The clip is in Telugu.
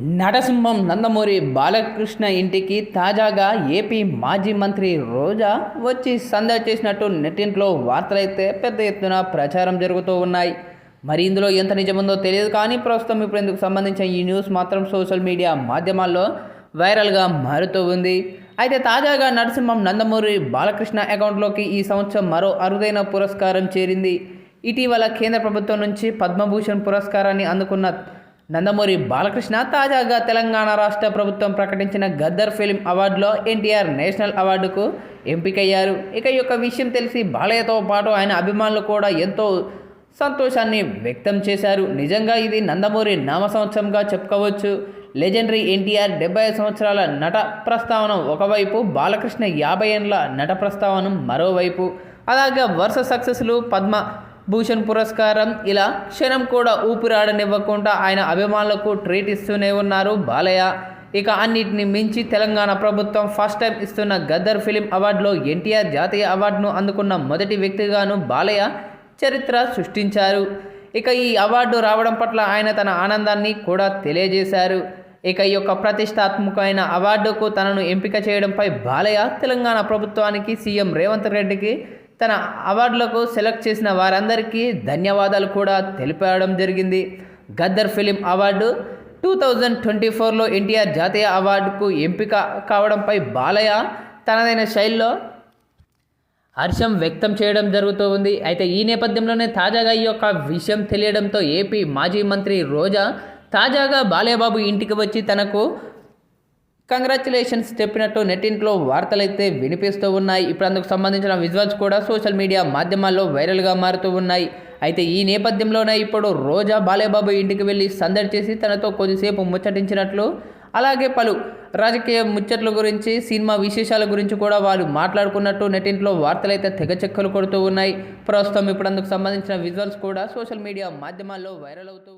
నటసింహం నందమూరి బాలకృష్ణ ఇంటికి తాజాగా ఏపీ మాజీ మంత్రి రోజా వచ్చి సందడి చేసినట్టు నెట్టింట్లో వార్తలైతే పెద్ద ఎత్తున ప్రచారం జరుగుతూ ఉన్నాయి. మరి ఇందులో ఎంత నిజముందో తెలియదు కానీ ప్రస్తుతం ఇప్పుడు ఇందుకు సంబంధించిన ఈ న్యూస్ మాత్రం సోషల్ మీడియా మాధ్యమాల్లో వైరల్గా మారుతూ ఉంది. అయితే తాజాగా నరసింహం నందమూరి బాలకృష్ణ అకౌంట్లోకి ఈ సంవత్సరం మరో అరుదైన పురస్కారం చేరింది. ఇటీవల కేంద్ర ప్రభుత్వం నుంచి పద్మభూషణ్ పురస్కారాన్ని అందుకున్న నందమూరి బాలకృష్ణ తాజాగా తెలంగాణ రాష్ట్ర ప్రభుత్వం ప్రకటించిన గద్దర్ ఫిల్మ్ అవార్డులో ఎన్టీఆర్ నేషనల్ అవార్డుకు ఎంపికయ్యారు. ఇక ఈ యొక్క విషయం తెలిసి బాలయ్యతో పాటు ఆయన అభిమానులు కూడా ఎంతో సంతోషాన్ని వ్యక్తం చేశారు. నిజంగా ఇది నందమూరి నామ సంవత్సరంగా చెప్పుకోవచ్చు. లెజెండరీ ఎన్టీఆర్ డెబ్బై సంవత్సరాల నట ప్రస్తావన ఒకవైపు బాలకృష్ణ యాభై ఏండ్ల నట ప్రస్తావన మరోవైపు. అలాగే వరుస సక్సెస్లు పద్మ భూషణ్ పురస్కారం ఇలా క్షణం కూడా ఊపిరాడనివ్వకుండా ఆయన అభిమానులకు ట్రీట్ ఇస్తూనే ఉన్నారు బాలయ్య. ఇక అన్నిటిని మించి తెలంగాణ ప్రభుత్వం ఫస్ట్ టైం ఇస్తున్న గద్దర్ ఫిలిం అవార్డులో ఎన్టీఆర్ జాతీయ అవార్డును అందుకున్న మొదటి వ్యక్తిగాను బాలయ్య చరిత్ర సృష్టించారు. ఇక ఈ అవార్డు రావడం పట్ల ఆయన తన ఆనందాన్ని కూడా తెలియజేశారు. ఇక ఈ యొక్క ప్రతిష్టాత్మకమైన అవార్డుకు తనను ఎంపిక చేయడంపై బాలయ్య తెలంగాణ ప్రభుత్వానికి సీఎం రేవంత్ రెడ్డికి తన అవార్డులకు సెలెక్ట్ చేసిన వారందరికీ ధన్యవాదాలు కూడా తెలిపడం జరిగింది. Gaddar film award two thousand twenty ఫోర్లో ఎన్టీఆర్ జాతీయ అవార్డుకు ఎంపిక కావడంపై బాలయ్య తనదైన శైలిలో హర్షం వ్యక్తం చేయడం జరుగుతూ ఉంది. అయితే ఈ నేపథ్యంలోనే తాజాగా ఈ యొక్క విషయం తెలియడంతో ఏపీ మాజీ మంత్రి రోజా తాజాగా బాలయ్యబాబు ఇంటికి వచ్చి తనకు కంగ్రాచులేషన్స్ చెప్పినట్టు నెట్టింట్లో వార్తలైతే వినిపిస్తూ ఉన్నాయి. ఇప్పుడు అందుకు సంబంధించిన విజువల్స్ కూడా సోషల్ మీడియా మాధ్యమాల్లో వైరల్గా మారుతూ ఉన్నాయి. అయితే ఈ నేపథ్యంలోనే ఇప్పుడు రోజా బాలేబాబు ఇంటికి వెళ్ళి సందడి చేసి తనతో కొద్దిసేపు ముచ్చటించినట్లు అలాగే పలు రాజకీయ ముచ్చట్ల గురించి సినిమా విశేషాల గురించి కూడా వాళ్ళు మాట్లాడుకున్నట్టు నెట్టింట్లో వార్తలైతే తెగచెక్కలు కొడుతూ ఉన్నాయి. ప్రస్తుతం ఇప్పుడు అందుకు సంబంధించిన విజువల్స్ కూడా సోషల్ మీడియా మాధ్యమాల్లో వైరల్ అవుతూ